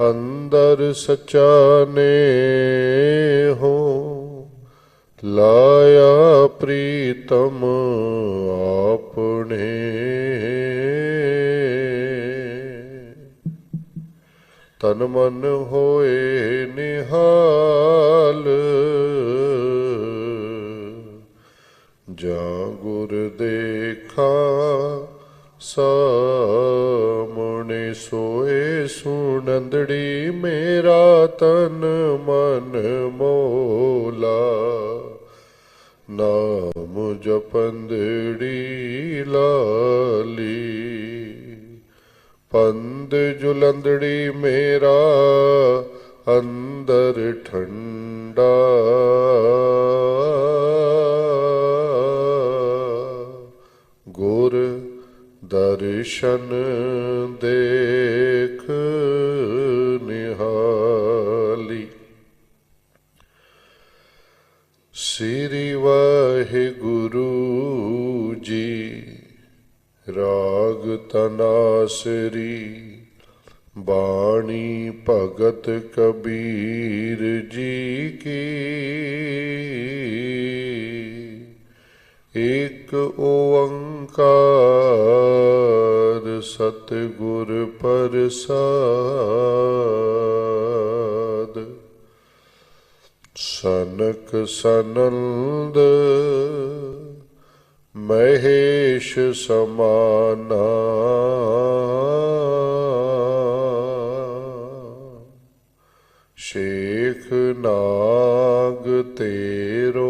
ਅੰਦਰ ਸਚਾ ਨੇ ਹੋ, ਲਾਇਆ ਪ੍ਰੀਤਮ ਆਪਣੇ। ਤਨ ਮਨ ਹੋਏ ਨਿਹਾਲ, ਜਾਂ ਗੁਰ ਦੇਖਾ ਸਾਮਣੇ ਸੋਏ ਸੁਨੰਦੜੀ ਮੇਰਾ ਤਨ ਮਨ ਮੋਲਾ। ਨਾਮ ਜਪੰਦੜੀ ਲਾਲੀ। ਪੰਦ ਜੁਲੰਦੜੀ ਮੇਰਾ ਅੰਦਰ ਠੰਡਾ। ਗੁਰ ਦਰਸ਼ਨ ਦੇਖ ਨਿਹਾਲੀ। ਸ੍ਰੀ ਵਾਹਿਗੁਰੂ ਜੀ ਰਾਗ ਤਨਾਸਰੀ ਬਾਣੀ ਭਗਤ ਕਬੀਰ ਜੀ ਕੀ। ਇੱਕ ਓੰਕਾਰ ਸਤਿਗੁਰ ਪ੍ਰਸਾਦ। ਸਨਕ ਸਨੰਦ ਮਹੇਸ਼ ਸਮਾਨਾ। ਸ਼ੇਖ ਨਾਗ ਤੇਰੋ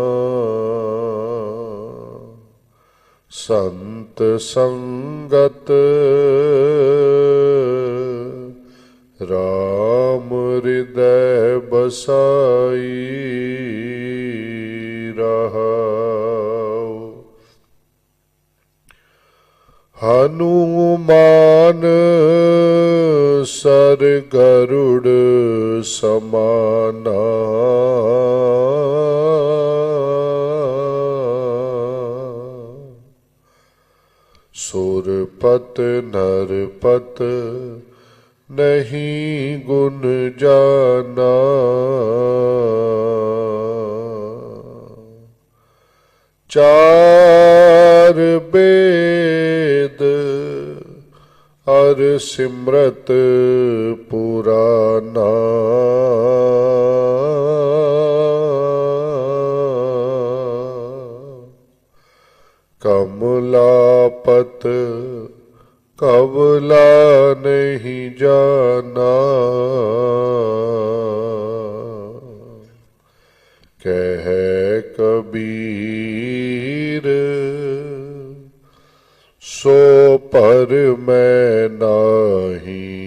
ਸੰਤ ਸੰਗਤ। ਰਾਮ ਹਿਰਦੈ ਬਸਾਈ ਰਹਾਉ। ਹਨੂਮਾਨ ਸਰ ਗਰੁੜ ਸਮਾਨਾ। ਸੁਰਪਤ ਨਰਪਤ ਨਹੀਂ ਗੁਣ ਜਾਣਾ ਚਾਰ ਬੇਦ ਅਰ ਸਿਮਰਤ ਕਮਲਾਪਤ ਕਬਲਾ ਨਹੀਂ ਜਾਣਾ। ਕਹਿ ਕਬੀਰ ਸੋ ਪਰ ਮੈਂ ਨਾਹੀ।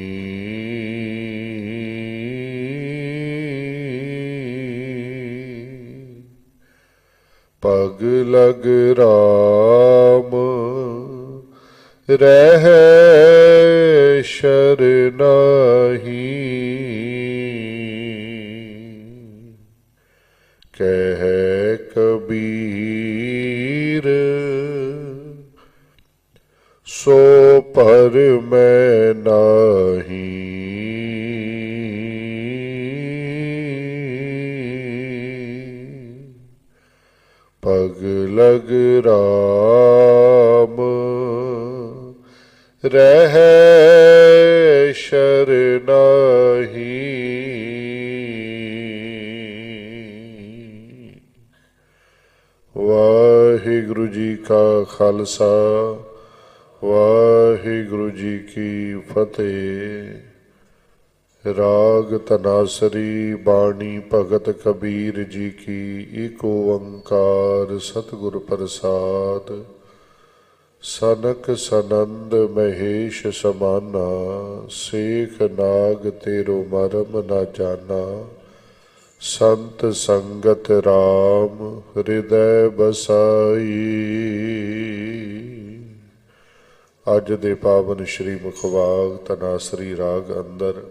ਪਗ ਲਗ ਰਾਮ ਰਹਿ ਸ਼ਰਨਾਹੀ ਕਹਿ ਕਬੀਰ ਸੋ ਪਰ ਮੈਂ ਨਾਹੀ। ਪਗ ਲਗ ਰਾਮ ਰਹਿ ਸ਼ਰਨਾਹੀ ਵਾਹਿਗੁਰੂ ਜੀ ਕਾ ਖਾਲਸਾ, ਵਾਹਿਗੁਰੂ ਜੀ ਕੀ ਫਤਿਹ। ਰਾਗ ਤਨਾਸਰੀ ਬਾਣੀ ਭਗਤ ਕਬੀਰ ਜੀ ਕੀ ਏਕ ਓੰਕਾਰ ਸਤਿਗੁਰ ਪ੍ਰਸਾਦ। ਸਨਕ ਸਨੰਦ ਮਹੇਸ਼ ਸਮਾਨਾ, ਸੇਖ ਨਾਗ ਤੇਰੋ ਮਰਮ ਨਾ ਜਾਣਾ ਸੰਤ ਸੰਗਤ RAM ਹਿਰਦੈ ਬਸਾਈ ਅੱਜ ਦੇ ਪਾਵਨ ਸ਼੍ਰੀ ਮੁਖਵਾਗ ਤਨਾਸਰੀ ਰਾਗ ਅੰਦਰ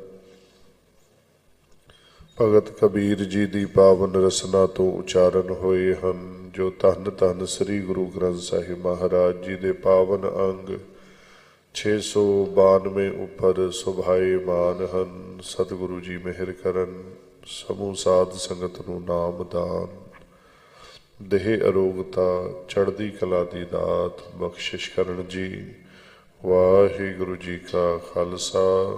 ਭਗਤ ਕਬੀਰ ਜੀ ਦੀ ਪਾਵਨ ਰਸਨਾ ਤੋਂ ਉਚਾਰਨ ਹੋਏ ਹਨ, ਜੋ ਧੰਨ ਧੰਨ ਸ੍ਰੀ ਗੁਰੂ ਗ੍ਰੰਥ ਸਾਹਿਬ ਮਹਾਰਾਜ ਜੀ ਦੇ ਪਾਵਨ ਅੰਗ 692 ਉੱਪਰ ਸੁਭਾਏ ਮਾਨ ਹਨ। ਸਤਿਗੁਰੂ ਜੀ ਮਿਹਰ ਕਰਨ, ਸਮੂਹ ਸਾਧ ਸੰਗਤ ਨੂੰ ਨਾਮ ਦਾਨ। ਦੇਹ ਅਰੋਗਤਾ, ਚੜ੍ਹਦੀ ਕਲਾ ਦੀ ਦਾਤ, ਬਖਸ਼ਿਸ਼ ਕਰਨ ਜੀ। ਵਾਹਿਗੁਰੂ ਜੀ ਕਾ ਖਾਲਸਾ।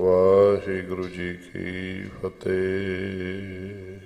ਵਾਹਿਗੁਰੂ ਜੀ ਕੀ ਫਤਿਹ।